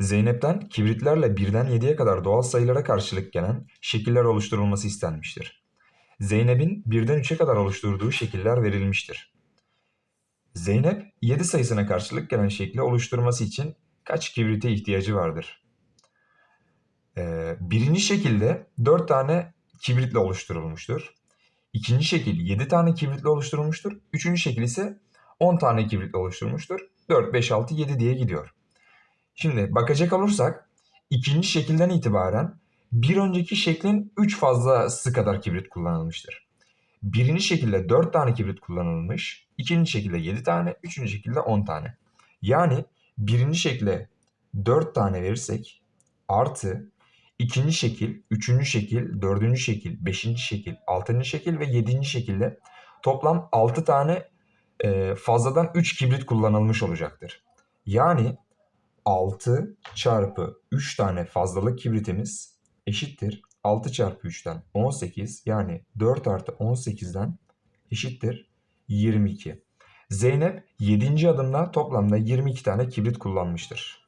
Zeynep'ten kibritlerle birden 7'ye kadar doğal sayılara karşılık gelen şekiller oluşturulması istenmiştir. Zeynep'in birden 3'e kadar oluşturduğu şekiller verilmiştir. Zeynep 7 sayısına karşılık gelen şekli oluşturması için kaç kibrite ihtiyacı vardır? Ee, birinci şekilde 4 tane kibritle oluşturulmuştur. İkinci şekil 7 tane kibritle oluşturulmuştur. Üçüncü şekil ise 10 tane kibritle oluşturulmuştur. 4, 5, 6, 7 diye gidiyor. Şimdi bakacak olursak ikinci şekilden itibaren bir önceki şeklin 3 fazlası kadar kibrit kullanılmıştır. Birinci şekilde 4 tane kibrit kullanılmış, ikinci şekilde 7 tane, üçüncü şekilde 10 tane. Yani birinci şekle 4 tane verirsek artı ikinci şekil, üçüncü şekil, dördüncü şekil, beşinci şekil, altıncı şekil ve yedinci şekilde toplam 6 tane fazladan 3 kibrit kullanılmış olacaktır. Yani 6 çarpı 3 tane fazlalık kibritimiz eşittir. 6 çarpı 3'ten 18 yani 4 artı 18'den eşittir 22. Zeynep 7. adımda toplamda 22 tane kibrit kullanmıştır.